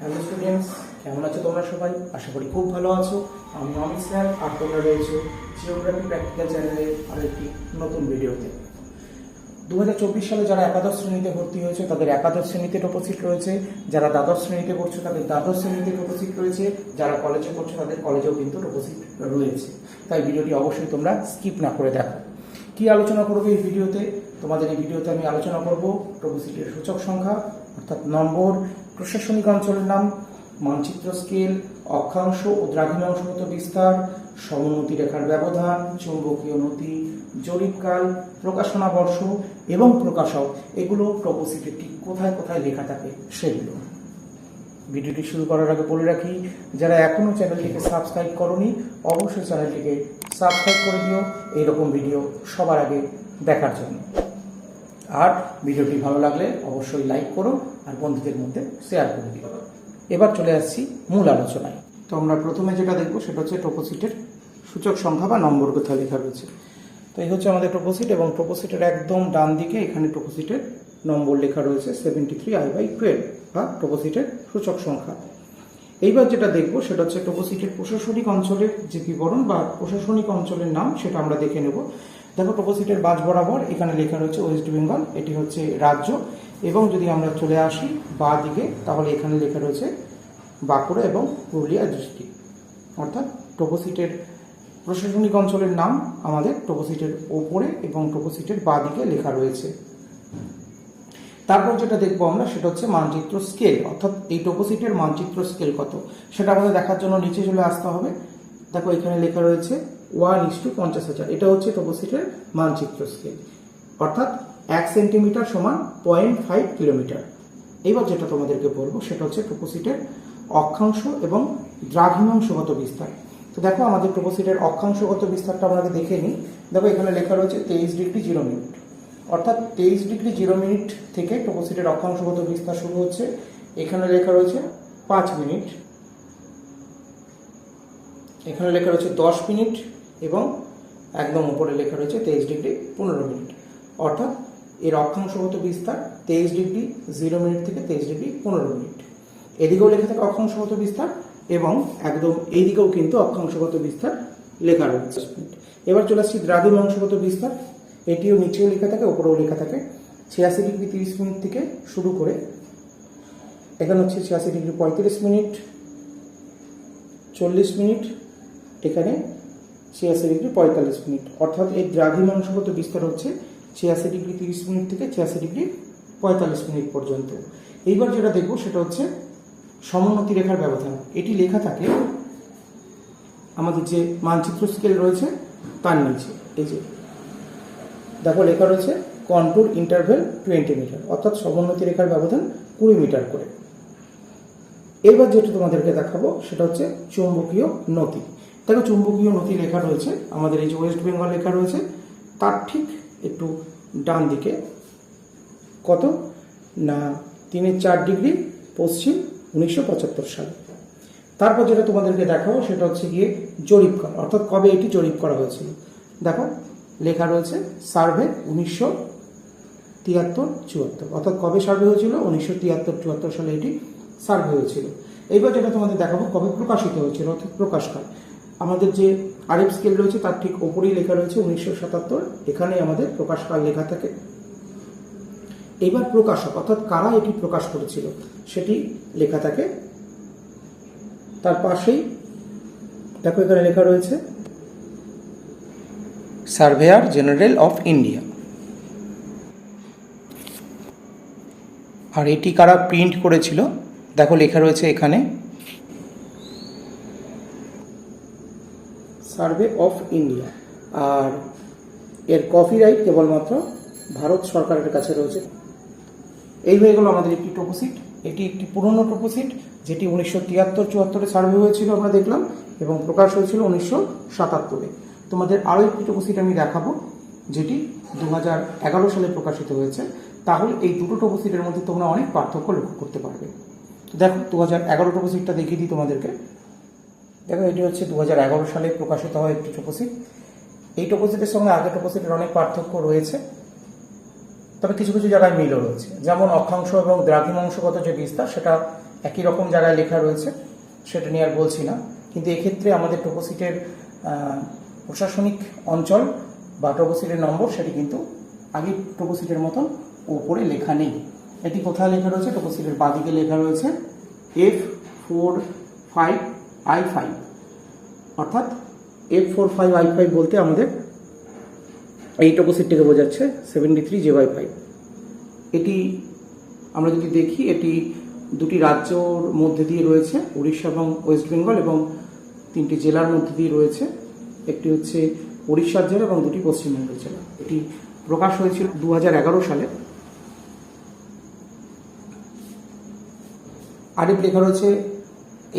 Hello students কেমন আছো তোমরা সবাই? আশা করি খুব ভালো আছো। আমি অমিত স্যার, আর তোমরা রয়েছো জিওগ্রাফি প্র্যাকটিক্যাল চ্যানেলের আরেকটি নতুন ভিডিওতে। দু হাজার চব্বিশ সালে যারা একাদশ শ্রেণীতে ভর্তি হয়েছে, তাদের একাদশ শ্রেণীতে টোপোসিট রয়েছে। যারা দ্বাদশ শ্রেণীতে পড়ছে, তাদের দ্বাদশ শ্রেণীতে টোপোসিট রয়েছে। যারা কলেজে পড়ছে, তাদের কলেজেও কিন্তু টোপোসিট রয়েছে। তাই ভিডিওটি অবশ্যই তোমরা স্কিপ না করে দেখো। কি আলোচনা করবে এই ভিডিওতে? তোমাদের এই ভিডিওতে আমি আলোচনা করব টোপোসিটের সূচক সংখ্যা, অর্থাৎ নম্বর। প্রশাসনিক অঞ্চলের নাম, মানচিত্র স্কেল, অক্ষাংশ ও দ্রাঘিমাংশগত বিস্তার, সমোন্নতি রেখার ব্যবধান, চৌম্বকীয় নতি জরিপকাল প্রকাশনা বর্ষ এবং প্রকাশক, এগুলো টোপোসিটে ঠিক কোথায় কোথায় লেখা থাকে সেগুলো। ভিডিওটি শুরু করার আগে বলে রাখি, যারা এখনও চ্যানেলটিকে সাবস্ক্রাইব করনি, অবশ্যই চ্যানেলটিকে সাবস্ক্রাইব করে দিও। এইরকম ভিডিও সবার আগে দেখার জন্য। আর ভিডিওটি ভালো লাগলে অবশ্যই লাইক করো আর বন্ধুদের মধ্যে শেয়ার করে দিও। এবার চলে আসছি মূল আলোচনায়। তো আমরা প্রথমে যেটা দেখব সেটা হচ্ছে টোপোসিটের সূচক সংখ্যা বা নম্বর কোথায় লেখা রয়েছে। তো এই হচ্ছে আমাদের টোপোসিট এবং টোপোসিটের একদম ডান দিকে এখানে টোপোসিটের নম্বর লেখা রয়েছে seventy three I by twelve বা টোপোসিটের সূচক সংখ্যা। এইবার যেটা দেখব সেটা হচ্ছে টোপোসিটের প্রশাসনিক অঞ্চলের যে বিবরণ বা প্রশাসনিক অঞ্চলের নাম, সেটা আমরা দেখে নেব। দেখো টোপোসিটের বাজ বরাবর এখানে লেখা রয়েছে ওয়েস্ট বেঙ্গল, এটি হচ্ছে রাজ্য। এবং যদি আমরা চলে আসি বা দিকে, তাহলে এখানে লেখা রয়েছে বাঁকুড়া এবং পুরুলিয়া ডিস্ট্রিক্ট অর্থাৎ টোপোসিটের প্রশাসনিক অঞ্চলের নাম আমাদের টোপোসিটের ওপরে এবং টোপোসিটের বা দিকে লেখা রয়েছে। তারপর যেটা দেখব আমরা, সেটা হচ্ছে মানচিত্র স্কেল অর্থাৎ এই টোপোসিটের মানচিত্র স্কেল কত? সেটা আমাদের দেখার জন্য নিচে চলে আসতে হবে। দেখো, এখানে লেখা রয়েছে ওয়ান ইস টু পঞ্চাশ হাজার। এটা হচ্ছে টোপোসিটের মানচিত্র স্কেল অর্থাৎ এক সেন্টিমিটার সমান পয়েন্ট ফাইভ কিলোমিটার এবার যেটা তোমাদেরকে বলব, সেটা হচ্ছে টোপোসিটের অক্ষাংশ এবং দ্রাঘিমাংশগত বিস্তার। তো দেখো, আমাদের টোপোসিটের অক্ষাংশগত বিস্তারটা আমরা দেখে নিই। দেখো, এখানে লেখা রয়েছে তেইশ ডিগ্রি জিরো মিনিট অর্থাৎ তেইশ ডিগ্রি জিরো মিনিট থেকে টোপোসিটের অক্ষাংশগত বিস্তার শুরু হচ্ছে। এখানে লেখা রয়েছে পাঁচ মিনিট। এখানে লেখা রয়েছে দশ মিনিট এবং একদম উপরে লেখা রয়েছে তেইশ ডিগ্রি পনেরো মিনিট। অর্থাৎ এর অক্ষাংশগত বিস্তার তেইশ ডিগ্রি জিরো মিনিট থেকে তেইশ ডিগ্রি পনেরো মিনিট। এদিকেও লেখা থাকে অক্ষাংশগত বিস্তার এবং একদম এইদিকেও কিন্তু অক্ষাংশগত বিস্তার লেখা রয়েছে। এবার চলে আসছি দ্রাঘিমাংশগত বিস্তার। এটিও নিচেও লেখা থাকে ওপরেও লেখা থাকে। ছিয়াশি ডিগ্রি তিরিশ মিনিট থেকে শুরু করে, এখানে হচ্ছে ছিয়াশি ডিগ্রি পঁয়ত্রিশ মিনিট, চল্লিশ মিনিট, এখানে ছিয়াশি ডিগ্রি পঁয়তাল্লিশ মিনিট। অর্থাৎ এই দ্রাঘিমাংশগত বিস্তার হচ্ছে ছিয়াশি ডিগ্রি তিরিশ মিনিট থেকে ছিয়াশি ডিগ্রি পঁয়তাল্লিশ মিনিট পর্যন্ত। এইবার যেটা দেখব সেটা হচ্ছে সমোন্নতি রেখার ব্যবধান। এটি লেখা থাকে, আমাদের যে মানচিত্র স্কেল রয়েছে, তার নিচে, এই যে দেখো লেখা রয়েছে কন্টুর ইন্টারভেল টোয়েন্টি মিটার অর্থাৎ সমোন্নতি রেখার ব্যবধান কুড়ি মিটার করে। এবার যেটা তোমাদেরকে দেখাবো, সেটা হচ্ছে চৌম্বকীয় নথি দেখো চুম্বকীয় নথি লেখা রয়েছে, আমাদের এই যে ওয়েস্ট বেঙ্গল লেখা রয়েছে, তার ঠিক একটু ডান দিকে। কত? না, তিনের চার ডিগ্রি, পশ্চিম উনিশশো পঁচাত্তর সালে। তারপর যেটা তোমাদেরকে দেখাবো, সেটা হচ্ছে গিয়ে জরিপ করা অর্থাৎ কবে এটি জরিপ করা হয়েছিল। দেখো লেখা রয়েছে, সার্ভে উনিশশো তিয়াত্তর চুয়াত্তর। অর্থাৎ কবে সার্ভে হয়েছিল? উনিশশো তিয়াত্তর চুয়াত্তর সালে এটি সার্ভে হয়েছিল। এইবার যেটা তোমাদের দেখাবো, কবে প্রকাশিত হয়েছিল, অর্থাৎ প্রকাশকাল আমাদের যে আরএফ স্কেল রয়েছে, তার ঠিক ওপরেই লেখা রয়েছে উনিশশো সাতাত্তর। এখানে আমাদের প্রকাশকাল লেখা থাকে। এবার প্রকাশক, অর্থাৎ কারা এটি প্রকাশ করেছিল, সেটি লেখা থাকে। তার পাশেই, দেখো এখানে লেখা রয়েছে সার্ভেয়ার জেনারেল অফ ইন্ডিয়া। আর এটি কারা প্রিন্ট করেছিল? দেখো লেখা রয়েছে এখানে। Survey of India. আর এর কপিরাইট কেবলমাত্র ভারত সরকারের কাছে রয়েছে। এই হয়ে গেল আমাদের একটি টোপোসিট। এটি একটি পুরনো টোপোসিট, যেটি উনিশশো তিয়াত্তর চুয়াত্তরে সার্ভে হয়েছিল আমরা দেখলাম, এবং প্রকাশ হয়েছিল উনিশশো সাতাত্তরে। তোমাদের আরও একটি টোপোসিট আমি দেখাবো, যেটি দু হাজার এগারো সালে প্রকাশিত হয়েছে। তাহলে এই দুটো টোপোসিটের মধ্যে তোমরা অনেক পার্থক্য লক্ষ্য করতে পারবে। তো দেখো দু হাজার এগারো টোপোসিটটা দেখিয়ে দিই তোমাদেরকে। দেখো, এটি হচ্ছে দু হাজার এগারো সালে প্রকাশিত হয় একটি টোপোসিট। এই টোপোসিটের সঙ্গে আগের টোপোসিটের অনেক পার্থক্য রয়েছে। তবে কিছু কিছু জায়গায় মিলও রয়েছে। যেমন অক্ষাংশ এবং দ্রাঘিমাংশগত যে বিস্তার, সেটা একই রকম জায়গায় লেখা রয়েছে। সেটা নিয়ে আর বলছি না। কিন্তু এক্ষেত্রে আমাদের টোপোসিটের প্রশাসনিক অঞ্চল বা টোপোসিটের নম্বর সেটি কিন্তু আগে টোপোসিটের মতন ওপরে লেখা নেই। এটি কোথায় লেখা রয়েছে? টোপোসিটের বাঁদিকে লেখা রয়েছে F four five I five অর্থাৎ F four five I five বলতে আমাদের এই টোপোসিটটিকে বোঝাচ্ছে seventy three J Y five এটি আমরা যদি দেখি, এটি দুটি রাজ্যর মধ্যে দিয়ে রয়েছে, উড়িষ্যা এবং ওয়েস্ট বেঙ্গল এবং তিনটি জেলার মধ্যে দিয়ে রয়েছে। একটি হচ্ছে উড়িষ্যার জেলা এবং দুটি পশ্চিমবঙ্গের জেলা। এটি প্রকাশ হয়েছিল দু হাজার এগারো সালে। আরেক লেখা রয়েছে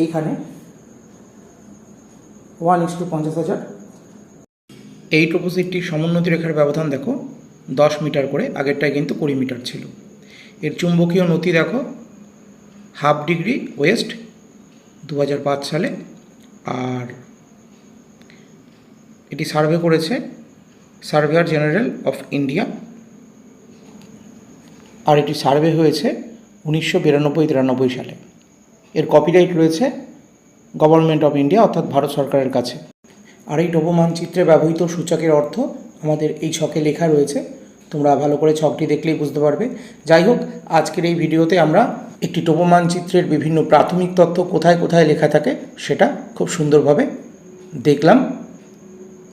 এইখানে। ওয়ান ইস টু পঞ্চাশ হাজার। এই ট্রোপোসিটটির সমোন্নতি রেখার ব্যবধান দেখো, দশ মিটার করে, আগেরটায় কিন্তু কুড়ি মিটার ছিল। এর চুম্বকীয় নতি দেখো, হাফ ডিগ্রি ওয়েস্ট দু হাজার পাঁচ সালে। আর এটি সার্ভে করেছে সার্ভেয়ার জেনারেল অফ ইন্ডিয়া। আর এটি সার্ভে হয়েছে উনিশশো বিরানব্বই তিরানব্বই সালে। এর কপিরাইট রয়েছে গভর্নমেন্ট অফ ইন্ডিয়া অর্থাৎ ভারত সরকারের কাছে। আর এই মানচিত্রে ব্যবহৃত সূচকের অর্থ আমাদের এই ছকে লেখা রয়েছে। তোমরা ভালো করে ছকটি দেখলেই বুঝতে পারবে। যাই হোক, আজকের এই ভিডিওতে আমরা একটি মানচিত্রের বিভিন্ন প্রাথমিক তথ্য কোথায় কোথায় লেখা থাকে সেটা খুব সুন্দরভাবে দেখলাম।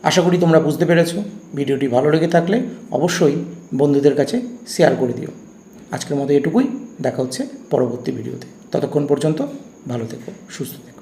আশা করি তোমরা বুঝতে পেরেছ। ভিডিওটি ভালো লেগে থাকলে অবশ্যই বন্ধুদের কাছে শেয়ার করে দিও। আজকের মতো এটুকুই। দেখা হচ্ছে পরবর্তী ভিডিওতে। ততক্ষণ পর্যন্ত ভালো থেকো, সুস্থ থেকো।